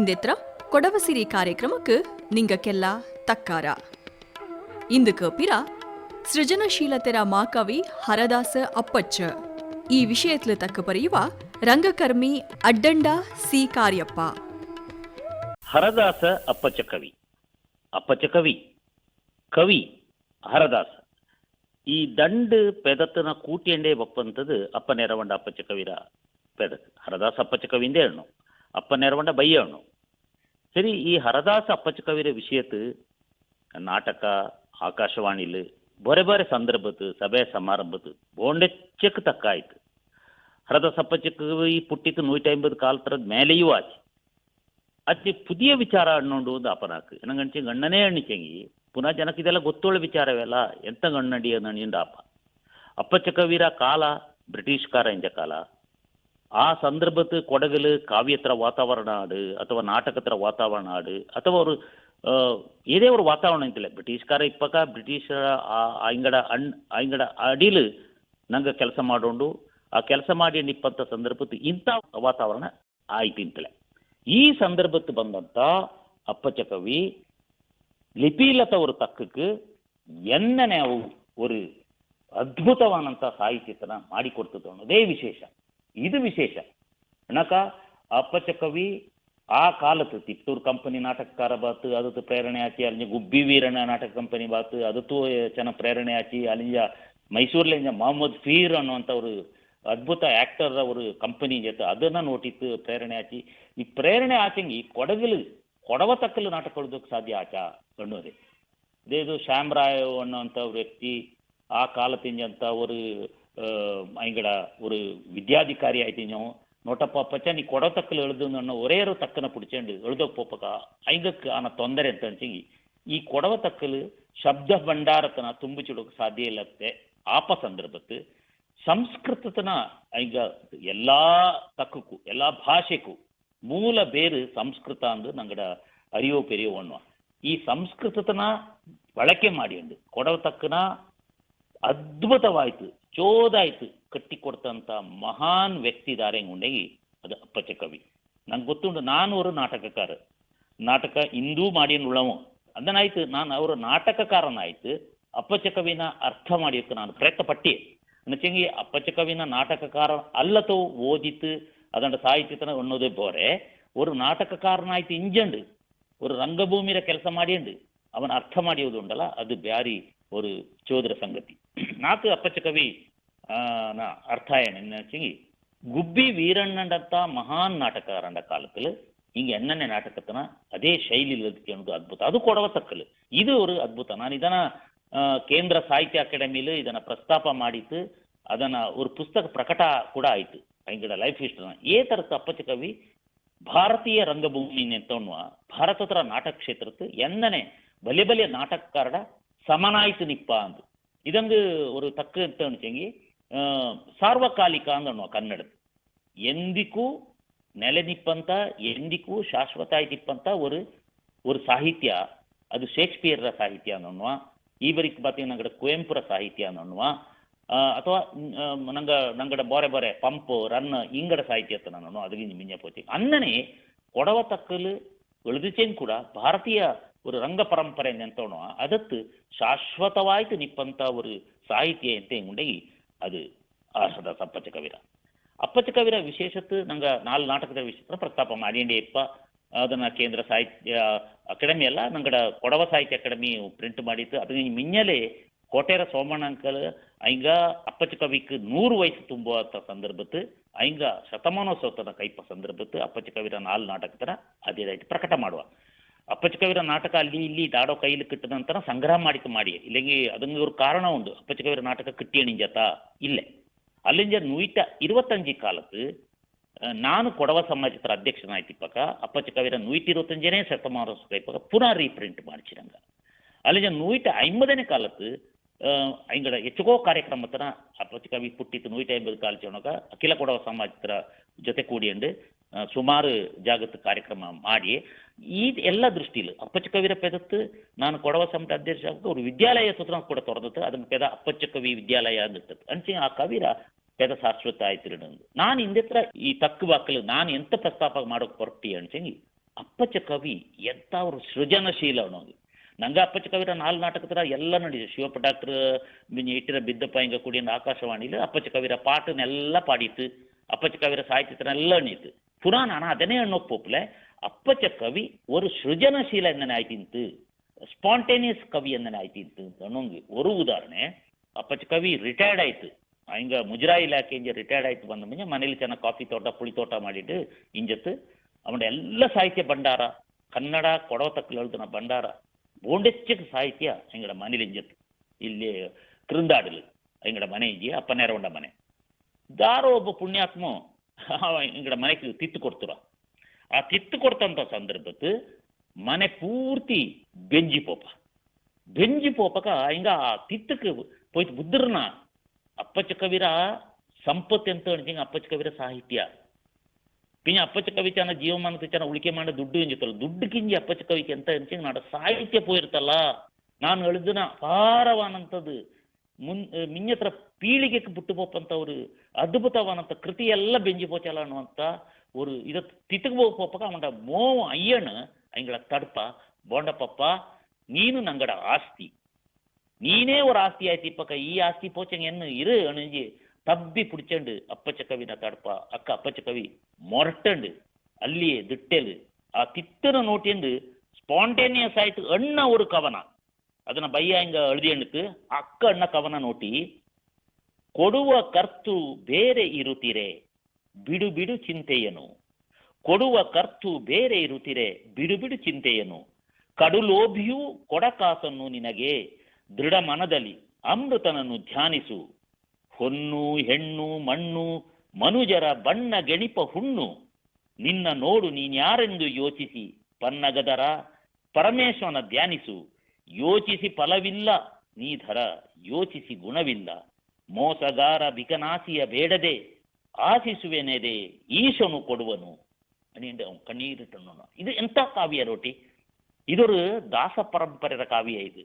ಇಂದೆತ್ರ ಕೊಡವಸಿರಿ ಕಾರ್ಯಕ್ರಮಕ್ಕೆ ನಿಂಗಕ್ಕೆಲ್ಲ ತಕ್ಕಾರ ಇಂದು ಕೇಪಿರ ಸೃಜನಶೀಲತೆರ ಮಾಕವಿ ಹರದಾಸ ಅಪ್ಪಚ್ಚ ಈ ವಿಷಯತ್ಲು ತಕ್ಕ ಬರೆಯುವ ರಂಗಕರ್ಮಿ ಅಡ್ಡಂಡ ಸಿ ಕಾರ್ಯಪ್ಪ ಹರದಾಸ ಅಪ್ಪಚ್ಚ ಕವಿ ಅಪ್ಪಚ್ಚ ಕವಿ ಕವಿ ಹರದಾಸ ಈ ದಂಡ ಪೆದತ್ತನ ಕೂಟಿಯಂಡೇ ಬಪ್ಪಂತದು ಅಪ್ಪ ನೆರವಂಡ ಅಪ್ಪಚ್ಚ ಕವಿರ ಪೆದತ್ ಹರದಾಸ ಅಪ್ಪಚ್ಚ ಕವಿಯಿಂದ ಹೇಳೋ ಅಪ್ಪ ನೆರವಂಡ ಸರಿ ಈ ಹರದಾಸ ಅಪ್ಪಚಕವಿರ கவிர ನಾಟಕ ಆಕಾಶವಾಣಿಲಿ ಬರೆ ಬರೆ ಸಂದರ್ಭದ್ದು ಸಭೆ ಸಮಾರಂಭದ್ದು ಬೋಂಡೆಚ್ಚಕ್ಕೆ ತಕ್ಕಾಯ್ತು ಹರದಾಸ ಅಪ್ಪಚಕವಿ ಸಪ್ಪಚಕ್ಕೆ ಈ ಪುಟ್ಟಿತ್ತು ನೂറ്റി ಐಂಬತ್ತು ಕಾಲ್ ತರದ ಮೇಲೆಯೂ ಆಚೆ ಅತಿ ಪುದಿಯ ವಿಚಾರ ಅಣ್ಣೊಂಡು ಒಂದು ಅಪನಾಕು ಎನಗಂಚಿ ಗಣ್ಣನೇ ಅಣ್ಣಿಚಂಗಿ ಪುನಃ ಜನಕ್ಕೆ ಇದೆಲ್ಲ ಗೊತ್ತೋಳ ವಿಚಾರವೆಲ್ಲ ಎಂತ ಗಣ್ಣಡಿ ಅನ್ನಿಂಡ ಅಪ್ಪ ಅಪ್ಪಚ ಕವೀರ ಕಾಲ ಬ್ರಿಟಿಷ್ಕಾರ ಇಂಜ ಕಾಲ ಆ ಸಂದರ್ಭದ ಕೊಡಗಲು ಕಾವ್ಯತ್ರ ವಾತಾವರಣ ಆಡು ಅಥವಾ ನಾಟಕತ್ರ ವಾತಾವರಣ ಆಡು ಅಥವಾ ಅವರು ஏதே ஒரு வாத்தாவரணம் இல்லை ಬ್ರಿಟಿಷ್ಕಾರ ಇಪ್ಪಕ ಬ್ರಿಟಿಷರ ಆಂಗಡ ಅಣ್ ಆಂಗಡ ಅಡಿಲು ನಂಗೆ ಕೆಲಸ ಮಾಡೋಂಡು ಆ ಕೆಲಸ ಮಾಡಿ ನಿಪ್ಪಂತ ಸಂದರ್ಭದ ಇಂಥ ವಾತಾವರಣ ಆಯ್ತು ಇಂತಲೆ ಈ ಸಂದರ್ಭಕ್ಕೆ ಬಂದಂತ ಅಪ್ಪಚ ಕವಿ ಲಿಪಿಲತ ஒரு தக்குக்கு என்னென்ன ஒரு ಅದ್ಭುತವಾದಂಥ ಸಾಹಿತ್ಯತನ ಮಾಡಿಕೊಡ್ತದೆ ಅನ್ನೋದೇ ವಿಶೇಷ ಇದು ವಿಶೇಷ ಅಣಕ ಅಪ್ಪಚ ಕವಿ ಆ ಕಾಲದ ತಿಪ್ಪೂರು ಕಂಪನಿ ನಾಟಕಕಾರ ಬಾತು ಅದತ್ತು ಪ್ರೇರಣೆ ಆಚಿ ಅಲ್ಲಿ ಗುಬ್ಬಿ ವೀರನ ನಾಟಕ ಕಂಪನಿ ಬಾತು ಅದತ್ತು ಚೆನ್ನ ಪ್ರೇರಣೆ ಆಚಿ ಅಲ್ಲಿಂದ ಮೈಸೂರ್ಲಿಂದ ಮೊಹಮ್ಮದ್ ಫೀರ್ ಅನ್ನುವಂಥವ್ರು ಅದ್ಭುತ ಆಕ್ಟರ್ ಅವರು ಕಂಪನಿ ಜೊತೆ ಅದನ್ನ ನೋಟಿತ್ತು ಪ್ರೇರಣೆ ಆಚಿ ಈ ಪ್ರೇರಣೆ ಈ ಕೊಡಗಲು ಕೊಡವ ತಕ್ಕಲು ನಾಟಕ ಕೊಡೋದಕ್ಕೆ ಸಾಧ್ಯ ಆಚ ಅನ್ನೋದೇ ಇದು ಶ್ಯಾಮ್ರಾಯ್ ಅನ್ನೋಂಥ ವ್ಯಕ್ತಿ ಆ ಕಾಲ ಅವರು அங்கட ஒரு வித்யாதிகாரி ஆயிட்டீங்க நோட்டப்பா பச்சா நீ கொட தக்கல் எழுதுன்னு ஒரே ஒரு தக்கனை பிடிச்சேண்டு எழுத போப்பக்கா ஐங்கக்கு ஆன தொந்தரை தெரிஞ்சிங்க நீ கொடவ தக்கல் சப்த பண்டாரத்தை நான் தும்பிச்சுடுக்க சாத்திய இல்லத்தை ஆப்ப சந்தர்ப்பத்து சம்ஸ்கிருதத்தினா ஐங்க எல்லா தக்குக்கும் எல்லா பாஷைக்கும் மூல பேரு சம்ஸ்கிருதாந்து நங்கட அறிவோ பெரிய ஒண்ணுவான் இ சம்ஸ்கிருதத்தினா வழக்கே மாடியுண்டு கொடவ தக்குனா ಅದ್ಭುತವಾಯಿತು ಚೋದಾಯಿತು ಕಟ್ಟಿಕೊಡ್ತಂಥ ಮಹಾನ್ ವ್ಯಕ್ತಿ ದಾರೆ ಗುಂಡಗಿ ಅದು ಅಪ್ಪಚ ಕವಿ ನಂಗೆ ಗೊತ್ತುಂಟು ನಾನು ಅವರು ನಾಟಕಕಾರ ನಾಟಕ ಇಂದೂ ಮಾಡಿನುಳ್ಳವು ಅದನ್ನಾಯ್ತು ನಾನು ಅವರು ನಾಟಕಕಾರನಾಯ್ತು ಅಪ್ಪಚ ಕವಿನ ಅರ್ಥ ಮಾಡಿಯಕ್ಕೆ ನಾನು ಪ್ರಯತ್ನ ಪಟ್ಟಿ ಅನ್ನಚಂಗಿ ಅಪ್ಪಚ ಕವಿನ ನಾಟಕಕಾರ ಅಲ್ಲತೋ ಓದಿತು அதோட சாகித்யத்தனை ஒன்னதே போறே ஒரு நாட்டகக்காரனாய்த்து இஞ்சண்டு ஒரு ರಂಗಭೂಮಿಯ ಕೆಲಸ ಮಾಡಿಯಂಡು ಅವನ ಅರ್ಥ ಮಾಡಿಯೋದು ಉಂಡಲ್ಲ ಅದು ಬ್ಯಾರಿ ஒரு சோதர சங்கதி நாக்கு அப்பச்சகவி அர்த்தாயம் என்னாச்சு குப்பி ಗುಬ್ಬಿ மகான் ಮಹಾನ್ காலத்துல இங்க என்னென்ன நாட்டகத்தினா அதே ಅದೇ எனக்கு ಅದ್ಭುತ ಅದು ಕೊಡವತಕ್ಕಲು ಇದು ಒಂದು ಅದ್ಭುತ ನಾನು ಇದನ್ನ ಕೇಂದ್ರ ಸಾಹಿತ್ಯ ಅಕಾಡೆಮಿಲಿ ಇದನ್ನ ಪ್ರಸ್ತಾಪ ಮಾಡಿತ್ತು ಅದನ್ನ ಒಂದು ಪುಸ್ತಕ ಪ್ರಕಟ ಕೂಡ ಆಯ್ತು ಎಂಗಡ ಲೈಫ್ ಹಿಸ್ಟ್ರಿ ಏ ತರದ ಅಪ್ಪಚ ಕವಿ ಭಾರತೀಯ ರಂಗಭೂಮಿ ನೆತ್ತವನ್ನುವ ಭಾರತದ ನಾಟಕ ಕ್ಷೇತ್ರಕ್ಕೆ ಎಂದನೆ ಬಲೆ ಬಲಿಯ ನಾಟಕಕಾರಡ சமனாய்த்து நிற்பாந்து இதங்கு ஒரு தக்கத்தை செங்கி சார்வகாலிகாங்க கன்னடது எந்திக்கும் நிலநிப்பந்தா எந்திக்கும் சாஸ்வதாய் நிற்பந்தா ஒரு ஒரு சாகித்யா அது ஷேக்ஸ்பியர சாகித்யா நோண்ணுவா இவருக்கு பார்த்தீங்கன்னா நங்கட கோயம்புர சாகித்யா நோண்ணுவா அத்தவா நங்க நங்கட போற போற பம்பு ரன் இங்கட சாகித்யத்தை நான் நோண்ணும் அதுக்கு மிஞ்ச போச்சு அன்னனே கொடவ தக்கல் எழுதிச்சேன் கூட பாரதிய ஒரு ರಂಗ ಪರಂಪರೆಯನ್ನು ಎಂತೋಣೋ ಅದತ್ತು ಶಾಶ್ವತವಾಯ್ತು ನಿಪ್ಪಂತ ಒಂದು ಸಾಹಿತ್ಯ ಎಂತ ಉಂಡೆ ಅದು ಆರ್ಷದ ಅಪ್ಪಚ ಕವಿರ ಅಪ್ಪಚ ಕವಿರ ವಿಶೇಷತ್ತು ನಂಗೆ ನಾಲ್ ನಾಟಕದ ವಿಶೇಷ ಪ್ರಸ್ತಾಪ ಮಾಡಿಂಡೆ ಇಪ್ಪ ಅದನ್ನ ಕೇಂದ್ರ ಸಾಹಿತ್ಯ ಅಕಾಡೆಮಿ ಅಲ್ಲ ನಂಗಡ ಕೊಡವ ಸಾಹಿತ್ಯ ಅಕಾಡೆಮಿ ಪ್ರಿಂಟ್ ಮಾಡಿತ್ತು ಅದು ಮಿನ್ನಲೆ ಕೋಟೇರ ಸೋಮಣ್ಣ ಅಂಕಲ್ ஐங்க அப்பச்சு கவிக்கு நூறு வயசு தும்பாத்த சந்தர்ப்பத்து ஐங்க ಶತಮಾನೋತ್ಸವತನ ಕೈಪ ಸಂದರ್ಭತ್ತು ಅಪ್ಪಚ್ಚ ಕವಿರ ನಾಲ್ ನಾಟಕತನ ಅದೇ ರೀತಿ ಪ್ರಕಟ ಮಾಡುವ ಅಪ್ಪಚಕವೀರ ನಾಟಕ ಅಲ್ಲಿ ಇಲ್ಲಿ ದಾಡೋ ಕೈಲಿ ನಂತರ ಸಂಗ್ರಹ ಮಾಡಿತು ಮಾಡಿ ಇಲ್ಲಿಗೆ ಅದನ್ನ ಇವ್ರ ಕಾರಣ ಒಂದು ಅಪ್ಪಚಕವೀರ ನಾಟಕ ಕಿಟ್ಟಿಯಣಿಂಜಾತಾ ಇಲ್ಲೇ ಅಲ್ಲಿಂದ ನೂಯ್ತ ಇರುವತ್ತಂಜಿ ಕಾಲಕ್ಕೆ ನಾನು ಕೊಡವ ಸಮಾಜದ ಅಧ್ಯಕ್ಷನಾಯ್ತು ಇಪ್ಪಕ ಅಪ್ಪಚಕವಿರ ನೂಯ್ತ ಇರುವತ್ತಂಜನೇ ಶತಮಾನ ಇಪ್ಪಕ ಪುನಃ ರೀಪ್ರಿಂಟ್ ಮಾಡಿಸಿರಂಗ ಅಲ್ಲಿಂದ ನೂಯಿತ ಐಂಬದನೇ ಕಾಲಕ್ಕೆ ஐங்கட எச்சுகோ காரியக்கிரமத்தின அப்பச்சு ಪುಟ್ಟಿತ್ತು புட்டித்து நூற்றி ஐம்பது ಅಖಿಲ ಕೊಡವ கூடவ ಜೊತೆ ಕೂಡಿ ಅಂಡ್ ಸುಮಾರು ಜಾಗೃತ ಕಾರ್ಯಕ್ರಮ ಮಾಡಿ ಈ ಎಲ್ಲ ದೃಷ್ಟಿಲಿ ಅಪ್ಪಚ ಕವಿರ ಪೆದತ್ತು ನಾನು ಕೊಡವ ಸಮಿತಿ ಅಧ್ಯಕ್ಷ ಅವರು ವಿದ್ಯಾಲಯ ಸುತ್ತ ಕೂಡ ತೊರೆದತ್ತು ಅದನ್ನು ಪೆದ ಅಪ್ಪಚ್ಚ ಕವಿ ವಿದ್ಯಾಲಯ ಅಂತ ಅಂಚೆ ಆ ಕವಿರ ಪೆದ ಶಾಶ್ವತ ಆಯ್ತಿರೋದು ನಾನು ಹಿಂದೆತ್ರ ಈ ತಕ್ಕ ಬಾಕಲು ನಾನು ಎಂತ ಪ್ರಸ್ತಾಪ ಮಾಡೋಕೆ ಹೊರಟಿ ಅನ್ಸಂಗಿ ಅಪ್ಪಚ ಕವಿ ಎಂತ ಅವರು ಸೃಜನಶೀಲ ಅವನಿಗೆ ನಂಗ ಅಪ್ಪಚ್ಚ ಕವಿರ ನಾಲ್ ನಾಟಕದ ಎಲ್ಲ ಶಿವಪ್ಪ ಡಾಕ್ಟರ್ ಇಟ್ಟಿರ ಬಿದ್ದಪ್ಪ ಹಿಂಗ ಕುಡಿಯಿಂದ ಆಕಾಶವಾಣಿಲಿ ಅಪ್ಪಚ್ಚ ಕವಿರ ಪಾಟನ್ನೆಲ್ಲ ಪಾಡೀತು ಅಪ್ಪಚ ಕವಿರ ಎಲ್ಲ ಅಣಿಯಿತು ಪುರಾಣ ಅದನ್ನೇ ಅನ್ನೋಪ್ಪೊಪ್ಪಲೆ ಅಪ್ಪಚ ಕವಿ ಒರು ಸೃಜನಶೀಲ ಎಂದನೆ ಆಯ್ತಿಂತು ಸ್ಪಾಂಟೇನಿಯಸ್ ಕವಿ ಎಂದನೆ ಆಯ್ತಿಂತು ಅನ್ನೋಂಗೆ ಒಂದು ಉದಾಹರಣೆ ಅಪ್ಪಚ ಕವಿ ರಿಟೈರ್ಡ್ ಆಯ್ತು ಹಿಂಗ ಮುಜರಾ ಇಲಾಖೆಯಿಂದ ರಿಟೈರ್ಡ್ ಆಯ್ತು ಬಂದ ಮುಂಚೆ ಮನೇಲಿ ಚೆನ್ನಾಗಿ ಕಾಫಿ ತೋಟ ಪುಳಿ ತೋಟ ಮಾಡಿಟ್ಟು ಇಂಜತ್ತು ಅವನ ಎಲ್ಲ ಸಾಹಿತ್ಯ ಭಂಡಾರ ಕನ್ನಡ ಕೊಡವತಕ್ಕಲ್ತನ ಭಂಡಾರ ಬೋಂಡೆಚ್ಚಕ್ಕೆ ಸಾಹಿತ್ಯ ಎಂಗಡ ಮನೇಲಿ ಇಂಜತ್ತು ಇಲ್ಲಿ ಕ್ರಿಂದಾಡಲು ಎಂಗಡ ಮನೆ ಇಜಿ ಅಪ್ಪನೇರವಂಡ ಮನೆ ದಾರೋ ಒಬ್ಬ ಪುಣ್ಯಾತ್ಮ ఇక్కడ మనకి తిత్తు కొడుతురా ఆ తిత్తు కొడుతంత సందర్భత్తు ಮನೆ ಪೂರ್ತಿ ಬೆಂಜಿ ಪೋಪ ಬೆಂಜಿ ಪೋಪಕ ಹಿಂಗ ತಿತ್ತಕ್ಕೆ ಪೋಯ್ತು ಬುದ್ಧರ್ನ ಅಪ್ಪಚ್ಚ ಕವಿರ ಸಂಪತ್ತು ಅಂತ ಹಿಂಗ ಅಪ್ಪಚ್ಚ ಕವಿರ ಸಾಹಿತ್ಯ ಪಿಂಜ ಅಪ್ಪಚ್ಚ ಕವಿ ಚೆನ್ನ ಜೀವಮಾನದ ಚೆನ್ನ ಉಳಿಕೆ ಮಾಡೋ ದುಡ್ಡು ಎಂಜಿತ್ತಲ್ಲ ದುಡ್ಡು ಕಿಂಜಿ ಅಪ್ಪಚ್ಚ ಕವಿಕೆ ಅಂತ ಎಂಚಿಂಗ್ ನಾಡ ಸಾಹಿತ್ಯ ಪೋಯಿರ್ತಲ್ಲ ನಾನು ಎಳಿದಿನ ಅಪಾರವಾನಂಥದ್ದು ಮುನ್ ಮಿಂಜತ್ರ ಪೀಳಿಗೆಗೆ ಬಿಟ್ಟು ಪೋಪಂತ ಅವರು ಅದ್ಭುತವಾದಂಥ ಕೃತಿ எல்லாம் ಬೆಂಜಿ ಪೋಚಲ ಅನ್ನುವಂಥ ஒரு இதை போக ಪೋಪಕ ಅವನ ಮೋವ ஐயனு எங்களை தடுப்பா போண்டப்பப்பா ನೀನು ನಂಗಡ ಆಸ್ತಿ ನೀನೇ ஒரு ஆஸ்தி ஆயித்திப்பக்க ஈ ஆஸ்தி போச்சங்க என்ன இரு அணிஞ்சு தப்பி பிடிச்சண்டு அப்பச்ச கவி நான் தடுப்பா அக்கா அப்பச்ச கவி மொரட்டண்டு அல்லியே திட்டேலு ಆ ತಿತ್ತನ ನೋಟಿಂದು ಸ್ಪಾಂಟೇನಿಯಸ್ ಆಯ್ತು ಅಣ್ಣ ஒரு கவனம் ಅದನ್ನ பையா இங்க எழுதியனுக்கு அக்கா என்ன கவன நோட்டி ಕೊಡುವ ಕರ್ತು ಬೇರೆ ಇರುತ್ತಿರೆ ಬಿಡು ಬಿಡು ಚಿಂತೆಯನು ಕೊಡುವ ಕರ್ತು ಬೇರೆ ಇರುತ್ತಿರೆ ಬಿಡು ಬಿಡು ಚಿಂತೆಯನು ಕಡುಲೋಭಿಯೂ ಕೊಡಕಾಸನ್ನು ನಿನಗೆ ದೃಢ ಮನದಲ್ಲಿ ಅಮೃತನನ್ನು ಧ್ಯಾನಿಸು ಹೊನ್ನು ಹೆಣ್ಣು ಮಣ್ಣು ಮನುಜರ ಬಣ್ಣ ಗೆಣಿಪ ಹುಣ್ಣು ನಿನ್ನ ನೋಡು ನೀನ್ಯಾರೆಂದು ಯೋಚಿಸಿ ಪನ್ನಗದರ ಪರಮೇಶ್ವರನ ಧ್ಯಾನಿಸು ಯೋಚಿಸಿ ಫಲವಿಲ್ಲ ನೀಧರ ಯೋಚಿಸಿ ಗುಣವಿಲ್ಲ ಮೋಸಗಾರ ಬಿಕನಾಸಿಯ ಬೇಡದೆ ಆಶಿಸುವೆನೆದೆ ಈಶನು ಕೊಡುವನು ಅನಿಂದ ಅವನು ಕಣ್ಣೀರಿಟ್ಟನು ಇದು ಎಂಥ ಕಾವ್ಯ ರೋಟಿ ಇದೊರು ದಾಸ ಪರಂಪರೆಯ ಕಾವ್ಯ ಇದು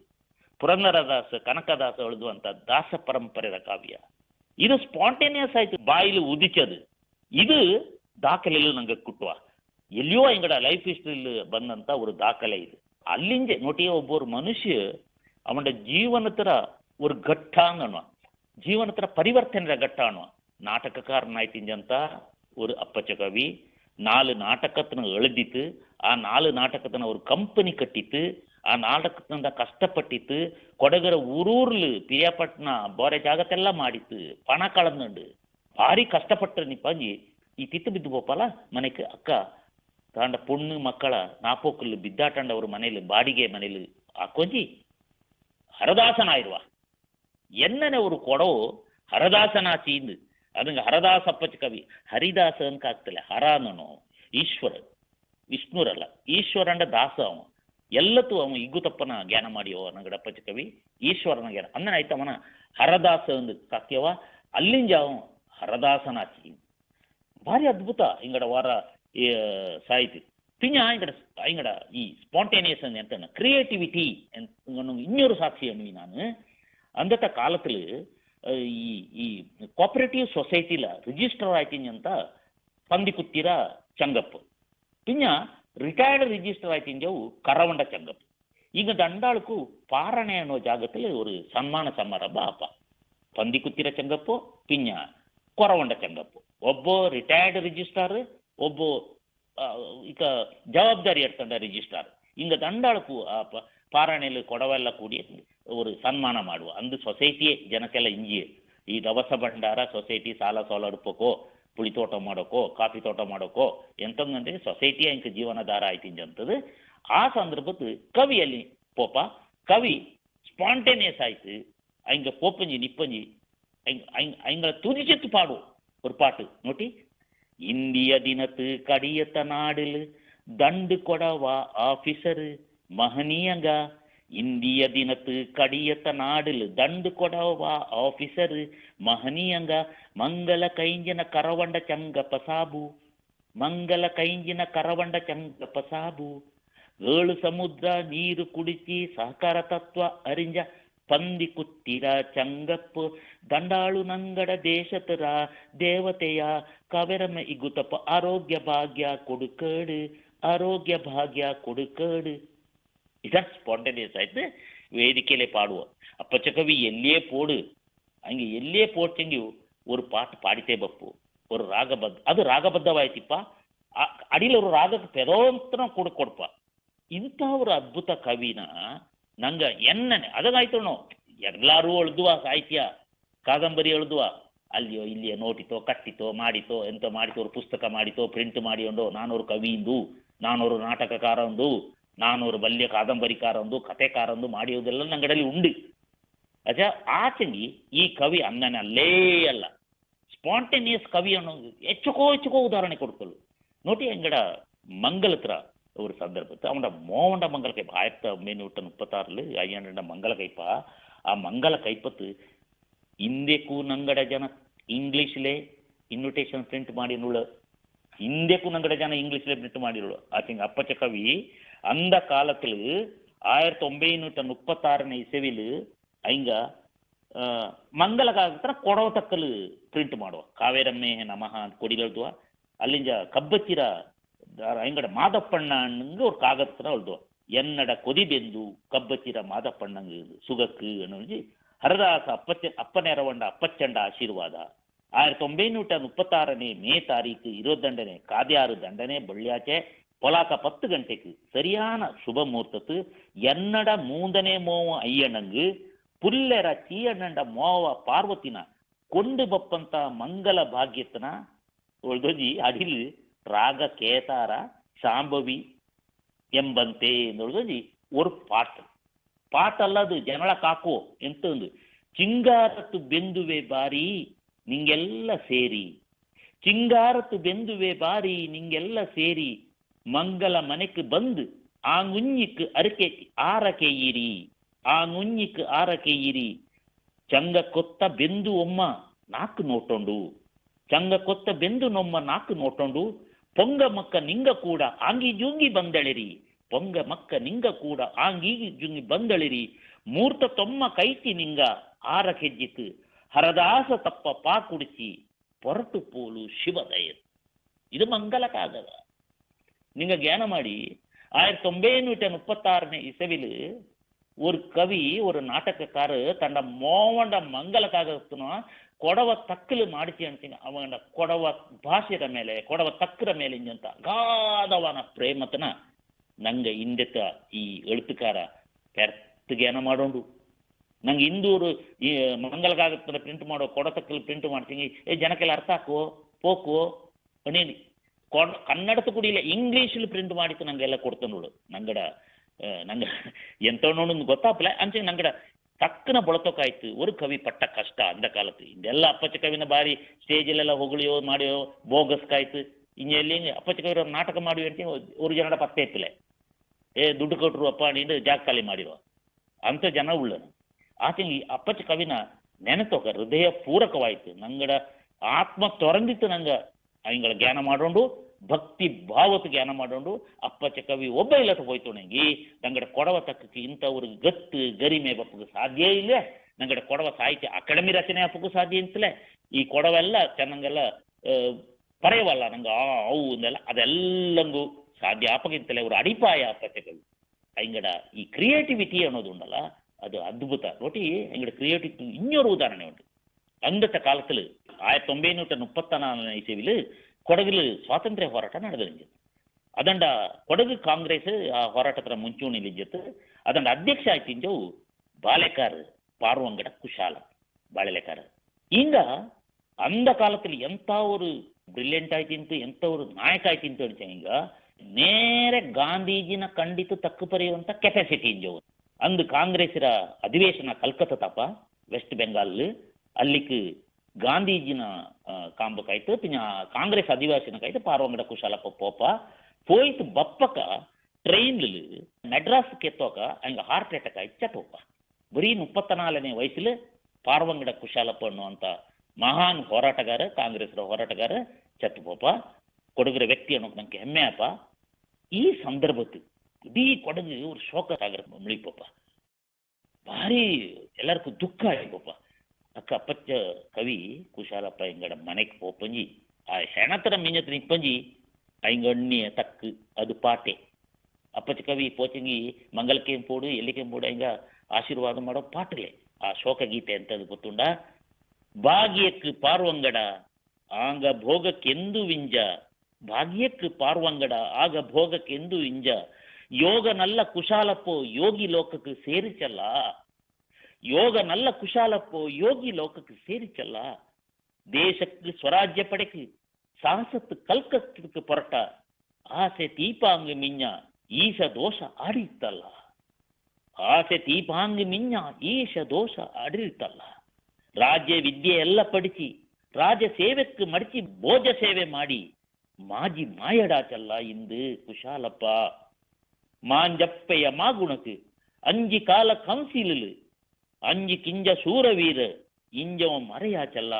ಪುರಂದರದಾಸ ಕನಕದಾಸ ಉಳಿದುವಂಥ ದಾಸ ಪರಂಪರೆಯ ಕಾವ್ಯ ಇದು ಸ್ಪಾಂಟೇನಿಯಸ್ ಆಯ್ತು ಬಾಯಿಲಿ ಉದಿಚದು ಇದು ದಾಖಲೆಯಲ್ಲಿ ನಂಗೆ ಕುಟ್ಟುವ ಎಲ್ಲಿಯೋ ಎಂಗಡ ಲೈಫ್ ಹಿಸ್ಟ್ರಿಲ್ ಬಂದಂಥ ಒಂದು ದಾಖಲೆ ಇದು ಅಲ್ಲಿಂಜೆ ನೋಟಿಯ ಒಬ್ಬರು ಮನುಷ್ಯ ಅವನ ಜೀವನ ತರ ஒரு ಜೀವನ ಪರಿವರ್ತನೆದ ಘಟ್ಟಾನು ನಾಟಕಕಾರನಾಯ್ತಿಂಜಂತ ஒரு அப்பச்ச கவி நாலு நாட்டகத்தின எழுதித்து ஆ நாலு நாட்டகத்தின ஒரு கம்பெனி கட்டித்து ಆ ನಾಟಕದಿಂದ ಕಷ್ಟಪಟ್ಟಿತ್ತು ಕೊಡಗರ ಊರೂರ್ಲು ಪಿರಿಯಾಪಟ್ನ ಬೋರೆ ಜಾಗತ್ತೆಲ್ಲ ಮಾಡಿತ್ತು ಪಣ ಕಳಂದುಂಡು ಭಾರಿ ಕಷ್ಟಪಟ್ಟರು ನೀ ಪಂಜಿ ಈ ತಿತ್ತು ಬಿದ್ದು ಬೋಪಲ್ಲ ಮನೆಗೆ ಅಕ್ಕ ತಾಂಡ ಪೊಣ್ಣು ಮಕ್ಕಳ ನಾಪೋಕಲ್ಲು ಬಿದ್ದಾಟಂಡ ಅವ್ರ ಮನೇಲಿ ಬಾಡಿಗೆ ಮನೇಲಿ ಹಾಕೊಂಜಿ ಹರದಾಸನ ಇರುವ என்னென்ன ஒரு குடவோ ஹரதாசனா சீந்து அதுங்க ஹரதாச பச்சு கவி ஹரிதாசன் காத்துல ஹரானனும் ஈஸ்வரர் அல்ல ஈஸ்வரண்ட தாசாவும் எல்லத்து அவன் இகு தப்பனா கியானமாடியோ நங்கட பச்சு கவி ஈஸ்வரன் கே அந்த ஐத்தமனா ஹரதாச வந்து காக்கியவா அல்லிஞ்சாவும் ஹரதாசனா சீந்து பாரி அத்புதா இங்கட வார சாய்த்து திஞ்சா இங்கட இங்கட இ ஸ்பான்டேனியஸ் என்ன கிரியேட்டிவிட்டி இன்னொரு சாட்சி அணி நான் ಅಂದತ కాలത്തിൽ ಈ ఈ కోఆపరేటివ్ సొసైటీల రిజిస్టర్ ആയിട്ടിഞ്ഞంತ പന്തിക്കുത്തിര ಚಂಗಪ್ಪ പിന്നെ ರಿಟೈರ್ಡ್ ರಿಜಿಸ್ಟರ್ ಆಯ್ತಿಂಜವು ಕರವಂಡ ಚಂಗಪ್ ಈಗ ದಂಡಾಳಕ್ಕೂ ಜಾಗದಲ್ಲಿ ಸನ್ಮಾನ ಸಮಾರಂಭ ಅಪ್ಪ ಪಂದಿಕುತ್ತಿರ ಚಂಗಪ್ಪು ಪಿಂಜ ಕೊರವಂಡ ಚಂಗಪ್ಪು ಒಬ್ಬ ರಿಟೈರ್ಡ್ ರಿಜಿಸ್ಟ್ರಾರ್ ಒಬ್ಬ ಈಗ ಜವಾಬ್ದಾರಿ ಇರ್ತಂಡ ರಿಜಿಸ್ಟ್ರಾರ್ ಇಂಗ பாறாணையில் கொடை கூடிய ஒரு சன்மானம் ஆடுவோம் அந்த சொசைட்டியே ஜனக்கெல்லாம் இஞ்சி இது தவச பண்டார சொசைட்டி சால சோழ அடுப்புக்கோ புளி தோட்டம் மாடக்கோ காஃபி தோட்டம் மாடக்கோ எந்தங்கே சொசைட்டியே எங்க ஜீவனதார ஆயிட்டுன்னு ஆ சந்தர்ப்பத்து கவி அள்ளி போப்பா கவி ஸ்பான்டேனியஸ் ஆயிட்டு அங்க போப்பஞ்சி நிப்பஞ்சி எங்களை துதிச்சத்து பாடுவோம் ஒரு பாட்டு நோட்டி இந்திய தினத்து கடியத்த நாடில் தண்டு கொடவா ஆபிசரு மகனியங்க இந்திய தினத்து கடியத்த நாடில் தண்டு கொடவா ஆஃபீஸர் மகனியங்க ಮಂಗಲ ಕೈಂಜಿನ ಕರವಂಡ ಚಂಗ ಪಸಾಬು ಮಂಗಲ ಕರವಂಡ ಚಂಗ ಏಳು ಸಮುದ್ರ ನೀರು ಕುಡಿಸಿ ಸಹಕಾರ ತತ್ವ ಅರಿಂಜ ಪಂದಿ ಕುತ್ತಿರ ದಂಡಾಳು ನಂಗಡ ದೇಶತರ ದೇವತೆಯ ಕವೆರಮ ಇಗುತಪ್ಪ ಆರೋಗ್ಯ ಭಾಗ್ಯ ಕೊಡುಕೇಡು ಆರೋಗ್ಯ ಭಾಗ್ಯ ಕೊಡುಕೇಡು இதான் ஸ்பான்டேனியஸ் ஆயிட்டு வேதிக்கையிலே பாடுவோம் அப்பச்ச கவி எல்லையே போடு அங்கே எல்லையே போட்டுங்க ஒரு பாட்டு பாடித்தே பப்பு ஒரு ராகபத் அது ರಾಗಬದ್ಧವಾಯ್ತಿಪ್ಪ ಅಡಿಯಲ್ಲಿ ಅವರು ರಾಗಕ್ಕೆ ಪೆರೋಂತನ ಕೊಡು ಕೊಡ್ಪ ಇಂಥ ಒಂದು ಅದ್ಭುತ ಕವಿನ ನಂಗೆ ಎನ್ನನೆ ಅದಾಯ್ತು ನಾವು ಎಲ್ಲರೂ ಎಳ್ದುವ ಸಾಹಿತ್ಯ ಕಾದಂಬರಿ ಎಳ್ದುವ ಅಲ್ಲಿಯೋ ಇಲ್ಲಿಯೋ ನೋಟಿತೋ ಕಟ್ಟಿತೋ ಮಾಡಿತೋ ಎಂತ ಮಾಡಿತೋ ಅವ್ರು ಪುಸ್ತಕ ಮಾಡಿತೋ ಪ್ರಿಂಟ್ ಮಾಡಿಕೊಂಡು ನಾನೊರು ಕವಿ ಇಂದು ನಾನೊರು ನಾಟಕಕಾರ ಒಂದು ನಾನು ಅವ್ರ ಬಲ್ಯ ಕಾದಂಬರಿಕಾರಂದು ಕಥೆಕಾರಂದು ಮಾಡಿಯುವುದೆಲ್ಲ ನಂಗಡಲ್ಲಿ ಉಂಡು ಅಜ ಆಚೆಗಿ ಈ ಕವಿ ಅನ್ನನಲ್ಲೇ ಅಲ್ಲ ಸ್ಪಾಂಟೇನಿಯಸ್ ಕವಿ ಅನ್ನೋದು ಹೆಚ್ಚುಕೋ ಹೆಚ್ಚುಕೋ ಉದಾಹರಣೆ ಕೊಡ್ಕೊಳ್ಳು ನೋಡಿ ಅಂಗಡ ಮಂಗಲತ್ರ ஒரு ಅವನ ಅವನ ಮಂಗಲ ಕೈಪ கைப்பா ಮೇನ್ மீனூட்ட ಮುಪ್ಪತ್ತಾರಲ್ಲಿ ಅಯ್ಯಂಡ ಮಂಗಲ ಕೈಪ ಮಂಗಲ ಮಂಗಲ ಕೈಪತ್ತು இந்தியக்கூ ನಂಗಡ ಜನ ಇಂಗ್ಲೀಷ್ಲೇ ಇನ್ವಿಟೇಷನ್ ಪ್ರಿಂಟ್ ಮಾಡಿ ನೋಡು ಹಿಂದೆಕ್ಕೂ ನಂಗಡ ಜನ ಇಂಗ್ಲೀಷ್ಲೇ ಪ್ರಿಂಟ್ ಮಾಡಿರೋಳು ಆಚೆ ಅಪ್ಪಚ ಕವಿ அந்த காலத்தில் ஆயிரத்தி ஒன்பைநூற்ற முப்பத்தாறுன இசைவில் ஐಂಗ ಮಂಗಲಗಾಗತ್ರ ಕೊಡವತಕ್ಕಲು ಪ್ರಿಂಟ್ ಮಾಡುವ ಕಾವೇರಮ್ಮೆ ನಮಃ ಅಂತ ಕೊಡಿಲಳ್ದುವ ಅಲ್ಲಿಂದ ಕಬ್ಬಚ್ಚಿರ ಹೆಂಗಡ ಮಾದಪ್ಪಣ್ಣಂಗೆ ஒரு காகத்துல எழுதுவா என்னட கொதிபெந்து கப்பச்சிர மாதப்பண்ணங்கு சுகக்கு அனுஜி ஹரதாச அப்பச்ச அப்பநேரவண்ட அப்பச்சண்ட ஆಶೀರ್ವಾದ ಆಯಿರತ್ತಿ ಒಂಬೈನೂರ ಮುಪ್ಪತ್ತಾರನೇ ಮೇ ತಾರೀಕು ಇರುವತ್ತಂಡನೆ ಕಾದ್ಯಾರು ದಂಡನೆ ಬಳ್ಳಿಯಾಚೆ ಪೊಲಾಕ ಪತ್ತು ಗಂಟೆಗೆ ಸರಿಯಾನ ಶುಭ ಮುಹೂರ್ತತ್ತು ಎನ್ನಡ ಮೂಂದನೇ ಮೋವ ಅಯ್ಯಣ್ಣಂಗು ಪುಲ್ಲೆರ ಚೀಯಣ್ಣಂಡ ಮೋವ ಪಾರ್ವತಿನ ಕೊಂಡು ಬಪ್ಪಂತ ಮಂಗಲ ಭಾಗ್ಯತನ ಒಳ್ದೊಜಿ ಅಡಿಲ್ ರಾಗ ಕೇತಾರ ಶಾಂಭವಿ ಎಂಬಂತೆ ಎಂದೊಳ್ದೊಜಿ ஒரு பாட்டு பாட்டு அல்லது ಜನಳ ಕಾಕೋ ಎಂತಂದು ಚಿಂಗಾರತ್ತು ಬೆಂದುವೆ ಬಾರಿ ನಿಂಗೆಲ್ಲ ಸೇರಿ ಚಿಂಗಾರತ್ತು ಬೆಂದುವೆ ಬಾರಿ ನಿಂಗೆಲ್ಲ ಸೇರಿ ಮಂಗಲ மங்கள மனைக்கு பந்து ಅರಕೆ ಆರಕೆಯಿರಿ ஆரக்கெயிரி ಆರ ஆரக்கெயிரி ಚಂಗ ಕೊತ್ತ ಬೆಂದು ಒಮ್ಮ ನಾಕು ನೋಟೊಂಡು ಚಂಗ ಕೊತ್ತ ಬೆಂದು ನೊಮ್ಮ ನಾಕು ನೋಟೊಂಡು ಪೊಂಗ ಮಕ್ಕ ನಿಂಗ ಕೂಡ ಆಂಗಿ ಜುಂಗಿ ಬಂದಳಿರಿ ಪೊಂಗ ಮಕ್ಕ ನಿಂಗ ಕೂಡ ಆಂಗಿ ಜುಂಗಿ ಬಂದಳಿರಿ ಮೂರ್ತ ತೊಮ್ಮ ಕೈತಿ ನಿಂಗ ಆರ ಕೆಜ್ಜಿತು ಹರದಾಸ ತಪ್ಪ ಪಾ ಕುಡಿಸಿ ಪೊರಟು ಪೋಲು ಶಿವದಯತ್ ಇದು ಮಂಗಲ ಕಾಗದ நீங்க ஞான ಮಾಡಿ ஆயிரத்தி ಒಂಬೈನೂಟ ಮುಪ್ಪತ್ತಾರನೇ ಇಸವಿಲು ஒரு கவி ஒரு நாட்டகக்காரர் தன்னை மோவண்ட ಮಂಗಲಕ್ಕಾಗತ್ತನೋ ಕೊಡವ ತಕ್ಕಲು ಮಾಡಿಸಿ ಅಂತೀನಿ ಅವನ ಕೊಡವ ಭಾಷೆದ ಮೇಲೆ ಕೊಡವ ತಕ್ಕರ ಮೇಲೆ ಇಂಜಂತ ಗಾದವನ ಪ್ರೇಮತನ ನಂಗೆ ಹಿಂದೆತ ಈ ಎಳುತ್ತುಕಾರ ಪೆರ್ತಗೇನ ಮಾಡೋಂಡು ನಂಗೆ ಹಿಂದೂರು ಈ ಮಂಗಲಕ್ಕಾಗತ್ತನ ಪ್ರಿಂಟ್ ಮಾಡೋ ಕೊಡತಕ್ಕಲು ಪ್ರಿಂಟ್ ಮಾಡ್ತೀನಿ ಏ ಜನಕ್ಕೆಲ್ಲ ಅರ್ಥ ಹಾಕೋ ಪೋಕೋ ಅಣೀನಿ ಕನ್ನಡದ ಕೂಡ ಇಲ್ಲ ಇಂಗ್ಲೀಷಲ್ಲಿ ಪ್ರಿಂಟ್ ಮಾಡಿತ್ತು ನಂಗೆಲ್ಲ ಕೊಡ್ತು ನೋಡು ನಂಗಡ ನಂಗೆ ಎಂತ ನೋಡೋದು ಗೊತ್ತಾಪಲ ಅಂಚೆ ನಂಗಡ ತಕ್ಕನ ಬಳತೋಕಾಯ್ತು ಒಂದು ಕವಿ ಪಟ್ಟ ಕಷ್ಟ ಅಂದ ಕಾಲಕ್ಕೆ ಇದೆಲ್ಲ ಅಪ್ಪಚ್ಚ ಕವಿನ ಬಾರಿ ಸ್ಟೇಜಲ್ಲೆಲ್ಲ ಹೊಗಳಿಯೋ ಮಾಡಿಯೋ ಬೋಗಸ್ಕಾಯ್ತು ಇಂಜಲ್ಲಿ ಅಪ್ಪಚ್ಚ ಕವಿರ ನಾಟಕ ಮಾಡಿ ಅಂತ ಒಂದು ಜನಡ ಪತ್ತೆ ಇತ್ತಲೆ ಏ ದುಡ್ಡು ಕೊಟ್ಟರು ಅಪ್ಪ ನೀನು ಜಾಗ ಖಾಲಿ ಮಾಡಿವ ಅಂತ ಜನ ಉಳ್ಳನು ಆತ ಈ ಅಪ್ಪಚ್ಚ ಕವಿನ ನೆನೆತೋಕ ಹೃದಯ ಪೂರಕವಾಯ್ತು ನಂಗಡ ಆತ್ಮ ತೊರಂದಿತ್ತು ನಂಗೆ ಅವಿಂಗಳ ಜ್ಞಾನ ಮಾಡೋಂಡು ಭಕ್ತಿ ಭಾವತ್ ಜ್ಞಾನ ಮಾಡೋಂಡು ಅಪ್ಪಚ ಕವಿ ಒಬ್ಬ ಇಲ್ಲತ ಹೋಯ್ತು ನಂಗೆ ಕೊಡವ ತಕ್ಕಕ್ಕೆ ಇಂಥವ್ರಿಗೆ ಗತ್ತು ಗರಿಮೆ ಬಪ್ಪಗೆ ಸಾಧ್ಯ ಇಲ್ಲ ನಂಗಡೆ ಕೊಡವ ಸಾಹಿತ್ಯ ಅಕಾಡೆಮಿ ರಚನೆ ಅಪ್ಪಗೂ ಸಾಧ್ಯ ಅಂತಲೇ ಈ ಕೊಡವೆಲ್ಲ ಚೆನ್ನಂಗೆಲ್ಲ ಪರೆಯವಲ್ಲ ನಂಗೆ ಆ ಅವು ಅಂದೆಲ್ಲ ಅದೆಲ್ಲಂಗೂ ಸಾಧ್ಯ ಆಪಗಿಂತಲೇ ಅವ್ರ ಅಡಿಪಾಯ ಅಪ್ಪಚ ಕವಿ ಅಂಗಡ ಈ ಕ್ರಿಯೇಟಿವಿಟಿ ಅನ್ನೋದು ಉಂಡಲ್ಲ ಅದು ಅದ್ಭುತ ನೋಟಿ ಅಂಗಡ ಕ್ರಿಯೇಟಿವಿಟಿ ಇನ್ನೊರು ಉದಾಹರಣೆ ಉಂಟು அந்த காலத்தில் ஆயிரத்தி ஒன்பது முப்பத்தி நாலாம் ಸ್ವಾತಂತ್ರ್ಯ ಹೋರಾಟ ನಡೆದಿರಂಜಿ ಅದಂಡ ಕೊಡಗು ಕಾಂಗ್ರೆಸ್ ಆ ಹೋರಾಟದ ಮುಂಚೂಣಿಯಲ್ಲಿ ಜೊತೆ ಅದಂಡ ಅಧ್ಯಕ್ಷ ಆಯ್ತಿಂಜವು ಬಾಳೆಕಾರ್ ಪಾರ್ವಂಗಡ ಕುಶಾಲ ಬಾಳೆಲೆಕಾರ ಹಿಂಗ ಅಂದ ಕಾಲದಲ್ಲಿ ಎಂತ ಅವರು ಬ್ರಿಲಿಯಂಟ್ ಆಯ್ತಿಂತು ಎಂತ ನಾಯಕ ಆಯ್ತಿಂತು ಅಡಿಚ ಹಿಂಗ ನೇರ ಗಾಂಧೀಜಿನ ಖಂಡಿತ ತಕ್ಕು ಪರಿಯುವಂತ ಕೆಪಾಸಿಟಿ ಇಂಜವು ಅಂದು ಕಾಂಗ್ರೆಸ್ರ ಅಧಿವೇಶನ ಕಲ್ಕತ್ತಾ ತಪ ವೆಸ್ಟ್ ಬೆಂಗಾಲ್ ಅಲ್ಲಿಕ್ ಗಾಂಧೀಜಿನ ಕಾಂಬಕಾಯ್ತು ಪಿನ ಕಾಂಗ್ರೆಸ್ ಅಧಿವಾಸಿನಕಾಯ್ತು ಪಾರ್ವಂಗಡ ಕುಶಾಲಪ್ಪ ಪೋಪ ಪೋಯ್ತು ಬಪ್ಪಕ ಟ್ರೈನ್ಲು ಮೆಡ್ರಾಸ್ ಕೆತ್ತೋಕ ಹಂಗ ಹಾರ್ಟ್ ಅಟ್ಯಾಕ್ ಆಯ್ತು ಚಟೋಪ ಬರೀ ಮುಪ್ಪತ್ತ ನಾಲ್ಕನೇ ವಯಸ್ಸಲ್ಲಿ ಪಾರ್ವಂಗಡ ಕುಶಾಲಪ್ಪ ಅನ್ನುವಂಥ ಮಹಾನ್ ಹೋರಾಟಗಾರ ಕಾಂಗ್ರೆಸ್ರ ಹೋರಾಟಗಾರ ಚತ್ತು ಪೋಪ ಕೊಡಗರ ವ್ಯಕ್ತಿ ಅನ್ನೋಕೆ ನನಗೆ ಹೆಮ್ಮೆ ಅಪ್ಪ ಈ ಸಂದರ್ಭಕ್ಕೆ ಇಡೀ ಕೊಡಗು ಇವ್ರು ಶೋಕ ಸಾಗರ ಮುಳಿಪಪ್ಪ ಭಾರಿ ಎಲ್ಲರಿಗೂ ದುಃಖ ಆಯ್ತಪ್ಪ ಕಪಚ್ಚ ಕವಿ ಕುಶಾಲಪ್ಪ ಎಂಗಡ ಮನೆಗೆ ಪೋಪಂಜಿ ಆ ಹೆಣತರ ಮಿಂಜತ್ ನಿಪ್ಪಂಜಿ ஐங்க எண்ணிய தக்கு அது பாட்டே அப்பச்சு கவி போச்சங்கி ಮಂಗಲಕೇಂ போಡು ಎಲ್ಲಿಕೇಂ போಡು ஐங்க ಆಶೀರ್ವಾದ ಮಾಡೋ ಪಾಟ್ಲೆ ಆ ಶೋಕಗೀತೆ ಅಂತದು ಗೊತ್ತುಂಡ ಭಾಗ್ಯಕ್ಕೆ ಪಾರ್ವಂಗಡ ಆಂಗ ಭೋಗಕ್ಕೆಂದು ವಿಂಜ ಭಾಗ್ಯಕ್ಕೆ ಪಾರ್ವಂಗಡ ಆಗ ಭೋಗಕ್ಕೆಂದು ಇಂಜ ಯೋಗ ನಲ್ಲ ಕುಶಾಲಪ್ಪೋ ಯೋಗಿ ಲೋಕಕ್ಕೆ ಸೇರಿಸಲ್ಲ யோக நல்ல குஷாலப்போ யோகி லோகக்கு சேரி செல்லா தேசக்கு ஸ்வராஜ்ய படைக்கு சாசத்து கல்கத்துக்கு புரட்டா ஆசை தீபாங்கு மிஞ்சா ஈச தோஷ அடித்தல்ல ஆசை தீபாங்கு மிஞ்சா ஈச தோஷ அடித்தல்ல ராஜ்ய வித்தியை எல்லாம் படிச்சு ராஜ சேவைக்கு மடிச்சு போஜ சேவை மாடி மாஜி மாயடா செல்லா இந்து குஷாலப்பா மாஞ்சப்பைய மாகுணக்கு அஞ்சு கால கவுன்சிலு ಅಂಜಿ ಕಿಂಜ ಸೂರವೀರ ಇಂಜವ ಮರೆಯಾಚಲ್ಲ